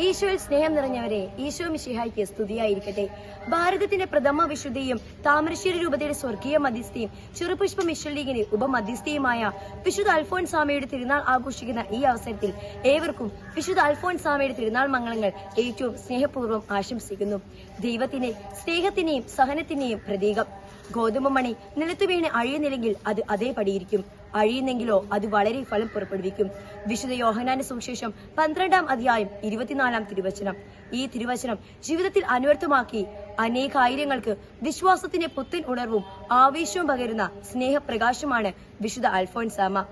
ഈശോയിൽ സ്നേഹം നിറഞ്ഞവരെ ഈശോ മിഷിഹായ്ക്ക് സ്തുതിയായിരിക്കട്ടെ. ഭാരതത്തിന്റെ പ്രഥമ വിശുദ്ധിയും താമരശ്ശേരി രൂപതയുടെ സ്വർഗീയ മധ്യസ്ഥയും ചെറുപുഷ്പ മിഷൻ ലീഗിന്റെ ഉപമധ്യസ്ഥയുമായ വിശുദ്ധ അൽഫോൻ സ്വാമിയുടെ തിരുനാൾ ആഘോഷിക്കുന്ന ഈ അവസരത്തിൽ ഏവർക്കും വിശുദ്ധ അൽഫോൻ സ്വാമിയുടെ തിരുനാൾ മംഗളങ്ങൾ ഏറ്റവും സ്നേഹപൂർവം ആശംസിക്കുന്നു. ദൈവത്തിന്റെ സ്നേഹത്തിന്റെയും സഹനത്തിന്റെയും പ്രതീകം. ഗോതമ്പ് മണി നിലത്തു അഴിയുന്നില്ലെങ്കിൽ അത് അതേപടിയിരിക്കും. അഴിയുന്നെങ്കിലോ അത് വളരെ ഫലം പുറപ്പെടുവിക്കും. വിശുദ്ധ യോഹനാന്റെ സുവിശേഷം പന്ത്രണ്ടാം അധ്യായം ഇരുപത്തിനാലാം തിരുവചനം. ഈ തിരുവചനം ജീവിതത്തിൽ അനുവർത്തമാക്കി അനേകായിരങ്ങൾക്ക് വിശ്വാസത്തിന്റെ പുത്തൻ ഉണർവും ആവേശവും പകരുന്ന സ്നേഹപ്രകാശമാണ് വിശുദ്ധ അൽഫോൻസാമ.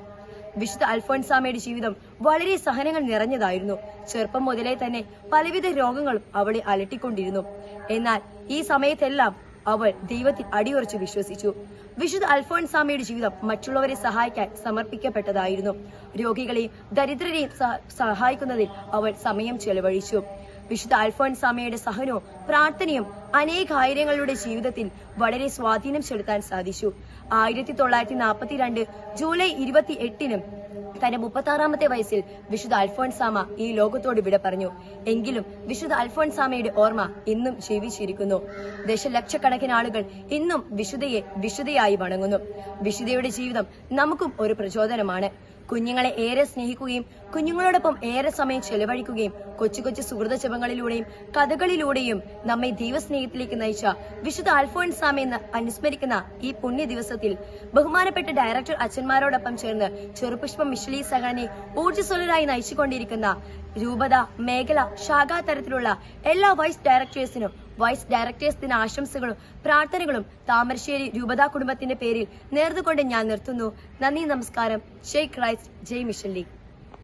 വിശുദ്ധ അൽഫോൻസാമയുടെ ജീവിതം വളരെ സഹനങ്ങൾ നിറഞ്ഞതായിരുന്നു. ചെറുപ്പം മുതലേ തന്നെ പലവിധ രോഗങ്ങളും അവളെ അലട്ടിക്കൊണ്ടിരുന്നു. എന്നാൽ ഈ സമയത്തെല്ലാം അവൾ ദൈവത്തിൽ അടിയുറച്ചു വിശ്വസിച്ചു. വിശുദ്ധ അൽഫോൻസാമയുടെ ജീവിതം മറ്റുള്ളവരെ സഹായിക്കാൻ സമർപ്പിക്കപ്പെട്ടതായിരുന്നു. രോഗികളെയും ദരിദ്രരെയും സഹായിക്കുന്നതിൽ അവൾ സമയം ചെലവഴിച്ചു. വിശുദ്ധ അൽഫോൻസാമയുടെ സഹനവും പ്രാർത്ഥനയും അനേകായിരങ്ങളുടെ ജീവിതത്തിൽ വളരെ സ്വാധീനം ചെലുത്താൻ സാധിച്ചു. ആയിരത്തി തൊള്ളായിരത്തി നാൽപ്പത്തിരണ്ട് ജൂലൈ ഇരുപത്തി എട്ടിനും തന്റെ മുപ്പത്താറാമത്തെ വയസ്സിൽ വിശുദ്ധ അൽഫോൺസാമ ഈ ലോകത്തോട് വിട പറഞ്ഞു. എങ്കിലും വിശുദ്ധ അൽഫോൺസാമയുടെ ഓർമ്മ ഇന്നും ജീവിച്ചിരിക്കുന്നു ദശലക്ഷക്കണക്കിന് ആളുകൾ ഇന്നും വിശുദ്ധയെ വിശുദ്ധയായി വണങ്ങുന്നു. വിശുദ്ധയുടെ ജീവിതം നമുക്കും ഒരു പ്രചോദനമാണ്. കുഞ്ഞുങ്ങളെ ഏറെ സ്നേഹിക്കുകയും കുഞ്ഞുങ്ങളോടൊപ്പം ഏറെ സമയം ചെലവഴിക്കുകയും കൊച്ചു കൊച്ചു സുഹൃത ജപങ്ങളിലൂടെയും കഥകളിലൂടെയും നമ്മെ ദൈവസ്നേഹത്തിലേക്ക് നയിച്ച വിശുദ്ധ അൽഫോൻസാമ എന്ന് അനുസ്മരിക്കുന്ന ഈ പുണ്യ ദിവസത്തിൽ ബഹുമാനപ്പെട്ട ഡയറക്ടർ അച്ഛന്മാരോടൊപ്പം ചേർന്ന് ചെറുപുഷ്പം മിഷലി സഹനെ ഊർജസ്വലരായി നയിച്ചുകൊണ്ടിരിക്കുന്ന രൂപത മേഖല ശാഖാ തരത്തിലുള്ള എല്ലാ വൈസ് ഡയറക്ടേഴ്സിനും വൈസ് ഡയറക്ടേഴ്സ് ദിന ആശംസകളും പ്രാർത്ഥനകളും താമരശ്ശേരി രൂപതാ കുടുംബത്തിന്റെ പേരിൽ നേർന്നുകൊണ്ട് ഞാൻ നിർത്തുന്നു. നന്ദി നമസ്കാരം. ജയ് ക്രൈസ്റ്റ് ജയ് മിഷൻ ലീഗ്.